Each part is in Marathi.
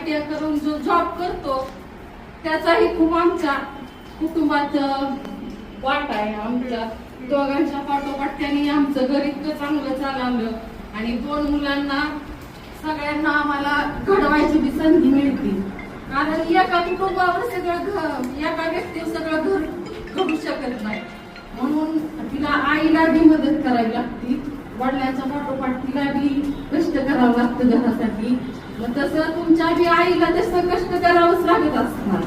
आयटीआय करून जो जॉब करतो त्याचाही खूप आमच्या कुटुंबात वाट आहे. आमच्या दोघांच्या पाठोपाठ त्यांनी आमचं घर इतकं चांगलं चालवलं आणि दोन मुलांना सगळ्यांना आम्हाला घडवायची बी संधी मिळते. कारण एका कुटुंबावर सगळं घर एका व्यक्तीवर सगळं घर करू शकत नाही. म्हणून तिला आईला बी मदत करावी लागते. वडिलांच्या पाठोपाठ तिला बी कष्ट करावं लागतं घरासाठी. मग तसं तुमच्या बी आईला तसं कष्ट करावंच लागत असणार.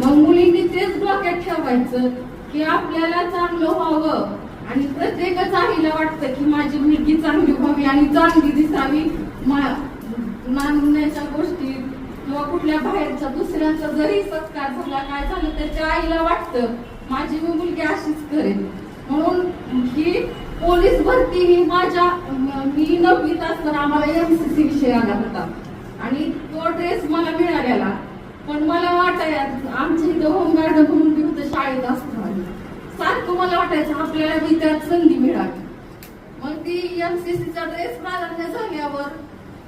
मग मुलींनी तेच डोक्यात ठेवायचं की आपल्याला चांगलं व्हावं. आणि प्रत्येकच आईला वाटतं की माझी मुलगी चांगली व्हावी आणि चांगली दिसावी. मानण्याच्या गोष्टी किंवा कुठल्या बाहेरच्या दुसऱ्यांचा जरी सत्कार झाला काय झालं त्याच्या आईला वाटतं माझी मी मुलगी अशीच करेल. म्हणून ही पोलीस भरती ही माझ्या मी नववीत असताना आम्हाला एमसीसी विषय आला होता. आणि तो ड्रेस मला मिळालेला. पण मला वाटायचं आमच्या इथं होमगार्ड म्हणून मी होतं शाळेत असताना सारखं मला वाटायचं आपल्याला बी त्यात संधी मिळावी. मग ती एमसीसीचा ड्रेस प्राधान्य झाल्यावर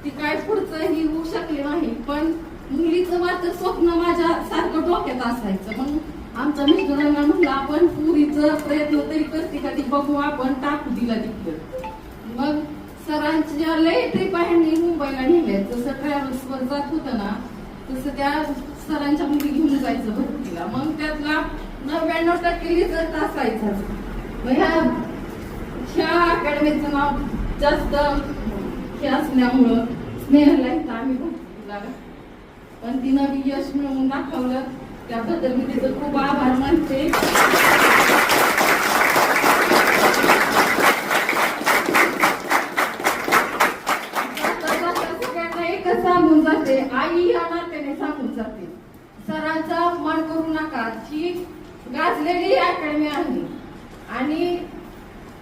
ती काय पुढचं ही होऊ शकली नाही. पण मुलीचं मात्र स्वप्न माझ्या सारखं डोक्यात असायचं. मग आमच्या मित्रांना म्हणलं आपण पुरीचं प्रयत्न तरी करते का? ती बघू आपण टाकू दिला तिथं मग सरांच्या लय ट्रिप आहे जसं ट्रॅव्हल्सवर जात होतं ना तसं त्या सरांच्या मुली घेऊन जायचं भरतीला मग त्यातला नव्याण्णव टक्के रिझल्ट असायचा. मग ह्या ह्या अकॅडमीचं नाव जास्त हे असल्यामुळं स्नेहला येतं आम्ही भरतीला पण तिनं मी यश मिळवून दाखवलं. त्याबद्दल मी तिचं खूप आभार मानते जाता जाता सगळ्यांना एकच सांगून जाते आई या जाते सरांचा अपमान करू नका. ही गाजलेली अकॅडमी आहे. आणि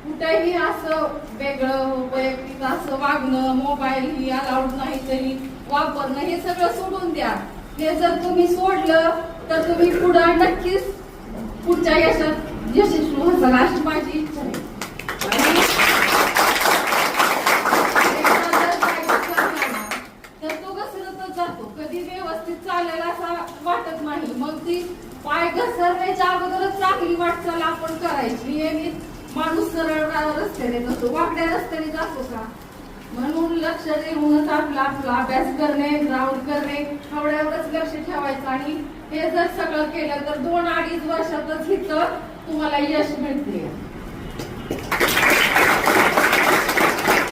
कुठेही असं वेगळं वैयक्तिक असं वागणं मोबाईल ही अलाउड नाही तरी वापरणं हे सगळं सोडून द्या. हे जर तुम्ही सोडलं तर तुम्ही पुढं नक्कीच पुढच्या यशात यशस्वी व्हायचा अशी माझी इच्छा आहे आणि एकदा जर काय घसरला ना, तर तो जातो. कधी व्यवस्थित चालेल असा वाटत नाही. मग ती पाय घसरण्याच्या अगोदरच चांगली वाटचाल आपण करायची. नियमित माणूस सरळ रस्त्याने जातो. वाकड्या रस्त्याने जातो का? म्हणून लक्ष देऊनच आपला आपला अभ्यास करणे ग्राउंड करणे एवढ्यावरच लक्ष ठेवायचं. आणि हे जर सगळं केलं तर दोन अडीच वर्षातच हिचं तुम्हाला यश मिळते.